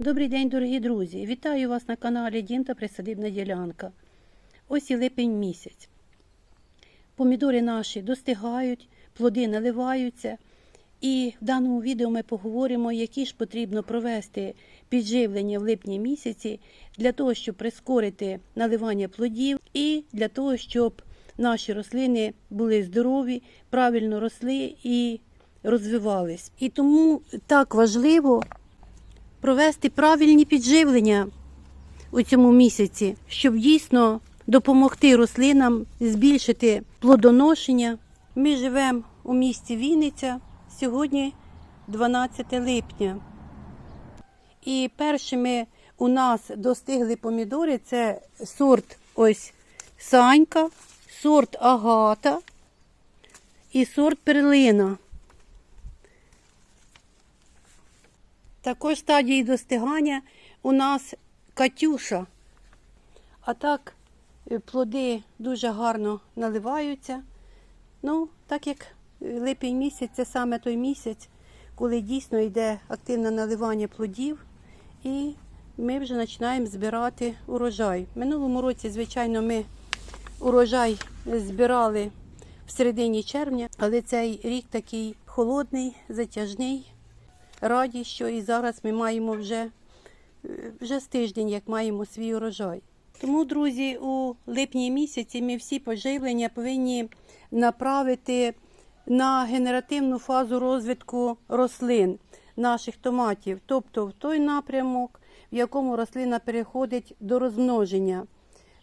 Добрий день, дорогі друзі! Вітаю вас на каналі Дім та Присадибна ділянка. Ось і липень місяць. Помідори наші достигають, плоди наливаються. І в даному відео ми поговоримо, які ж потрібно провести підживлення в липні місяці для того, щоб прискорити наливання плодів, і для того, щоб наші рослини були здорові, правильно росли і розвивались. І тому так важливо провести правильні підживлення у цьому місяці, щоб дійсно допомогти рослинам збільшити плодоношення. Ми живемо у місті Вінниця. Сьогодні 12 липня. І першими у нас достигли помідори це сорт ось Санька, сорт Агата і сорт Перлина. Також стадії достигання у нас Катюша. А так е, плоди дуже гарно наливаються. Ну, так як липень місяць це саме той місяць, коли дійсно йде активне наливання плодів, і ми вже починаємо збирати урожай. Минулому році, звичайно, ми урожай збирали в середині червня, але цей рік такий холодний, затяжний. Раді, що і зараз ми маємо вже, вже з тиждень, як маємо свій урожай. Тому, друзі, у липні місяці ми всі поживлення повинні направити на генеративну фазу розвитку рослин наших томатів, тобто в той напрямок, в якому рослина переходить до розмноження.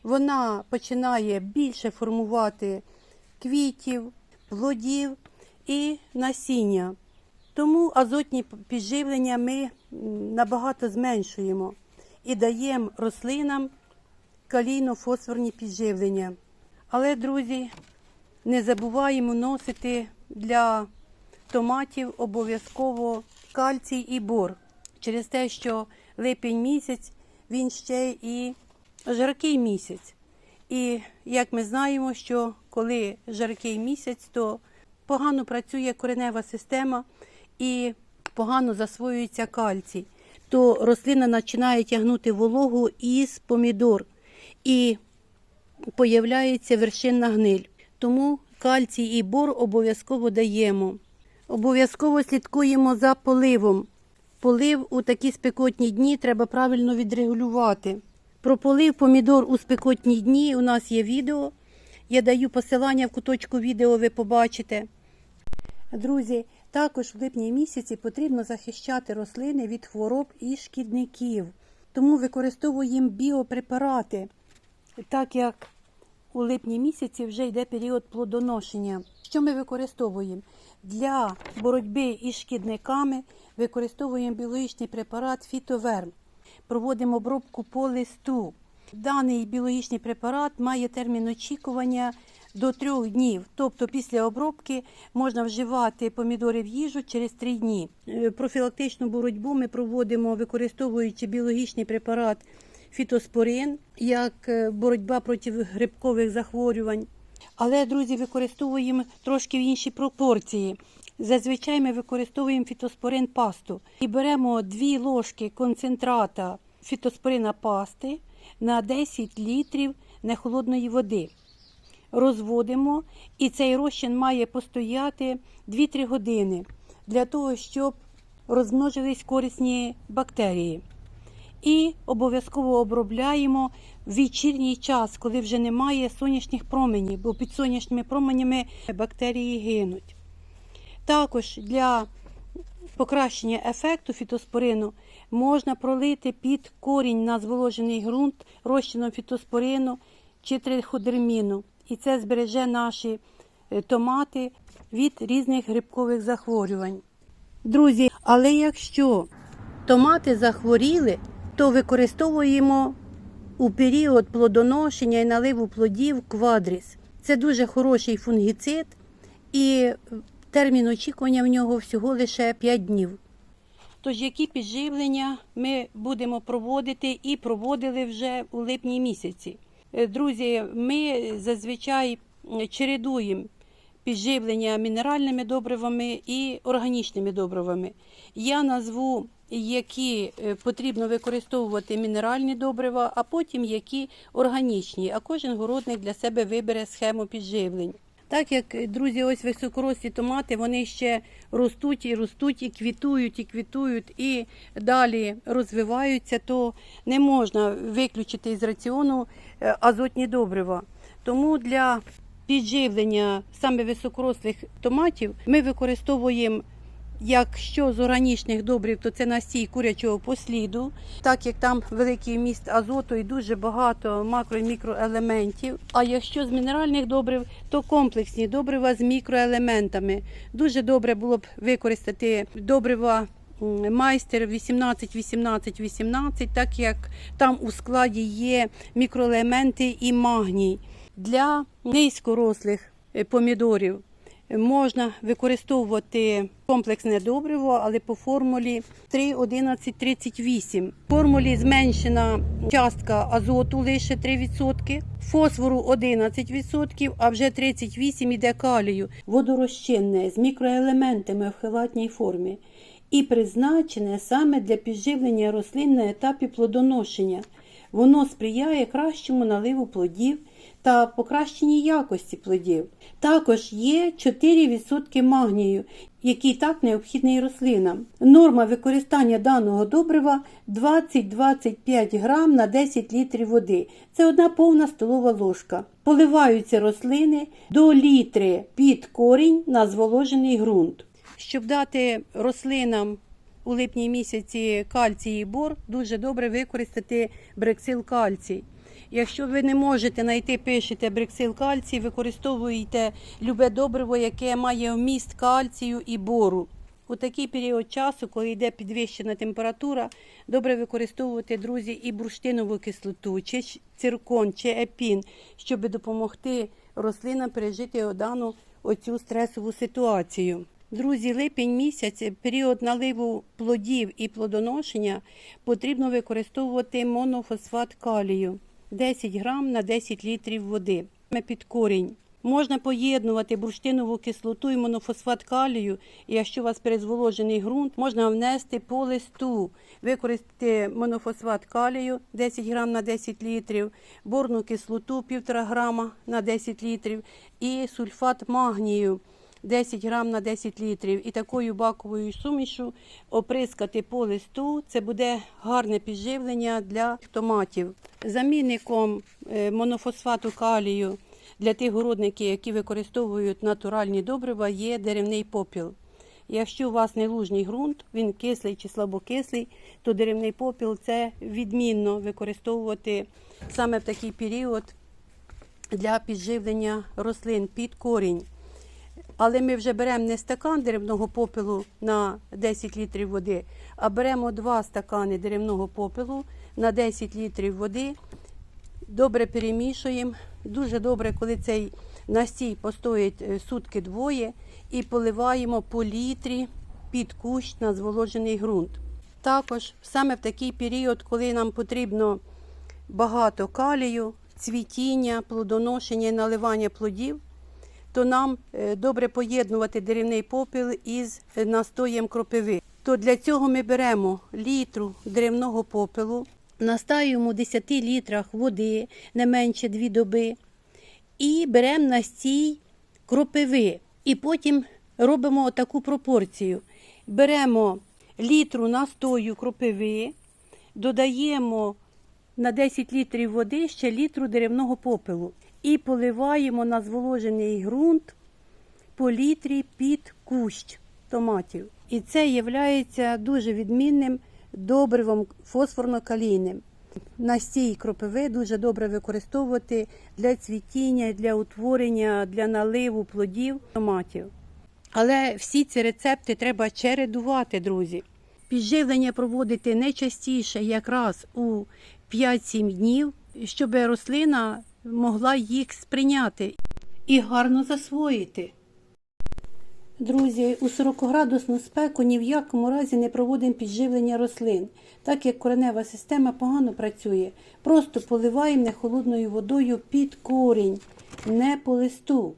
Вона починає більше формувати квітів, плодів і насіння. Тому азотні підживлення ми набагато зменшуємо і даємо рослинам калійно-фосфорні підживлення. Але, друзі, не забуваємо носити для томатів обов'язково кальцій і бор. Через те, що липень місяць він ще і жаркий місяць. І як ми знаємо, що коли жаркий місяць, то погано працює коренева система і погано засвоюється кальцій, то рослина починає тягнути вологу із помідор і появляється вершинна гниль. Тому кальцій і бор обов'язково даємо. Обов'язково слідкуємо за поливом. Полив у такі спекотні дні треба правильно відрегулювати. Про полив помідор у спекотні дні у нас є відео. Я даю посилання в куточку відео, ви побачите. Друзі, також в липні місяці потрібно захищати рослини від хвороб і шкідників. Тому використовуємо біопрепарати, так як у липні місяці вже йде період плодоношення. Що ми використовуємо? Для боротьби із шкідниками використовуємо біологічний препарат фітоверм. Проводимо обробку по листу. Даний біологічний препарат має термін очікування до трьох днів. Тобто після обробки можна вживати помідори в їжу через три дні. Е, Профілактичну боротьбу ми проводимо, використовуючи біологічний препарат фітоспорин як е, боротьба проти грибкових захворювань. Але, друзі, використовуємо трошки в іншій пропорції. Зазвичай ми використовуємо фітоспорин пасту і беремо 2 ложки концентрата фітоспорина пасти на 10 літрів нехолодної води. Розводимо, і цей розчин має постояти 2-3 години для того, щоб розмножились корисні бактерії. І обов'язково обробляємо в вечірній час, коли вже немає сонячних променів, бо під сонячними променями бактерії гинуть. Також для покращення ефекту фітоспорину можна пролити під корінь на зволожений ґрунт розчином фітоспорину чи триходерміну. І це збереже наші е, томати від різних грибкових захворювань. Друзі, але якщо томати захворіли, то використовуємо у період плодоношення і наливу плодів квадріс. Це дуже хороший фунгіцид, і термін очікування в нього всього лише 5 днів. Тож, які підживлення ми будемо проводити і проводили вже у липні місяці. Е, Друзі, ми зазвичай чередуємо підживлення мінеральними добривами і органічними добривами. Я назву які е, потрібно використовувати мінеральні добрива, а потім які органічні. А кожен городник для себе вибере схему підживлень. Так як, е, друзі, ось високоросі томати, вони ще ростуть і ростуть, і квітують, і квітують, і далі розвиваються, то не можна виключити із раціону е, азотні добрива. Тому для підживлення саме високорослих томатів ми використовуємо Якщо з органічних добрив, то це настій курячого посліду, так як там великий вміст азоту і дуже багато макро- і мікроелементів. А якщо з мінеральних добрив, то комплексні добрива з мікроелементами. Дуже добре було б використати добрива майстер 18, 18, 18, так як там у складі є мікроелементи і магній. Для низькорослих е, помідорів можна використовувати комплексне добриво, але по формулі 3,11,38. В формулі зменшена частка азоту лише 3%, фосфору 11%, а вже 38% іде калію, водорозчинне з мікроелементами в хелатній формі і призначене саме для підживлення рослин на етапі плодоношення. Воно сприяє кращому наливу плодів та покращеній якості плодів. Також є 4% магнію, який так необхідний рослинам. Норма використання даного добрива 20-25 грам на 10 літрів води. Це одна повна столова ложка. Поливаються рослини до літри під корінь на зволожений ґрунт. Щоб дати рослинам у липні місяці кальцій і бор, дуже добре використати брексил кальцій. Якщо ви не можете знайти, пишете брексил кальцій, використовуєте любе добриво, яке має вміст кальцію і бору. У такий період часу, коли йде підвищена температура, добре використовувати, друзі, і бурштинову кислоту, чи циркон, чи епін, щоб допомогти рослинам пережити дану оцю стресову ситуацію. Друзі, липень місяць, період наливу плодів і плодоношення, потрібно використовувати монофосфат калію 10 грам на 10 літрів води під корінь. Можна поєднувати бурштинову кислоту і монофосфат калію. Якщо у вас перезволожений ґрунт, можна внести по листу, використати монофосфат калію 10 грам на 10 літрів, борну кислоту 1,5 грама на 10 літрів і сульфат магнію 10 грам на 10 літрів. І такою баковою сумішу оприскати по листу. Це буде гарне підживлення для томатів. Замінником е, монофосфату калію для тих городників, які використовують натуральні добрива, є деревний попіл. Якщо у вас не лужній ґрунт, він кислий чи слабокислий, то деревний попіл це відмінно використовувати саме в такий період для підживлення рослин під корінь. Але ми вже беремо не стакан деревного попелу на 10 літрів води, а беремо два стакани деревного попелу на 10 літрів води. Добре перемішуємо. Дуже добре, коли цей настій постоїть е, сутки двоє, і поливаємо по літрі під кущ на зволожений ґрунт. Також саме в такий період, коли нам потрібно багато калію, цвітіння, плодоношення і наливання плодів, то нам е, добре поєднувати деревний попіл із е, настоєм кропиви. То для цього ми беремо літру деревного попелу, настаюємо у 10 літрах води не менше 2 доби, і беремо настій кропиви. І потім робимо таку пропорцію. Беремо літру настою кропиви, додаємо на 10 літрів води ще літру деревного попелу і поливаємо на зволожений ґрунт по літрі під кущ томатів. І це є дуже відмінним добривом фосфорно-калійним. Настій кропиви дуже добре використовувати для цвітіння, для утворення, для наливу плодів томатів. Але всі ці рецепти треба чередувати, друзі. Підживлення проводити не частіше, як раз у 5-7 днів, щоб рослина могла їх сприйняти і гарно засвоїти. Друзі, у 40-градусну спеку ні в якому разі не проводимо підживлення рослин, так як коренева система погано працює. Просто поливаємо нехолодною водою під корінь, не по листу.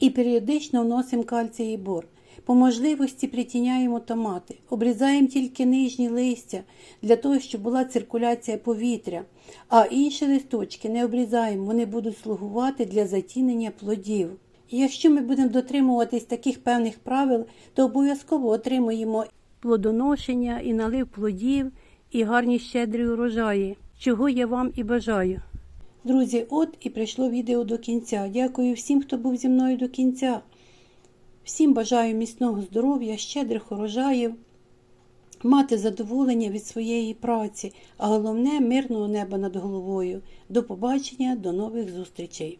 І періодично вносимо кальцій і бор. По можливості притіняємо томати, обрізаємо тільки нижні листя для того, щоб була циркуляція повітря, а інші листочки не обрізаємо, вони будуть слугувати для затінення плодів. І якщо ми будемо дотримуватись таких певних правил, то обов'язково отримуємо плодоношення і налив плодів, і гарні щедрі урожаї, чого я вам і бажаю. Друзі, от і прийшло відео до кінця. Дякую всім, хто був зі мною до кінця. Всім бажаю міцного здоров'я, щедрих урожаїв, мати задоволення від своєї праці, а головне мирного неба над головою. До побачення, до нових зустрічей!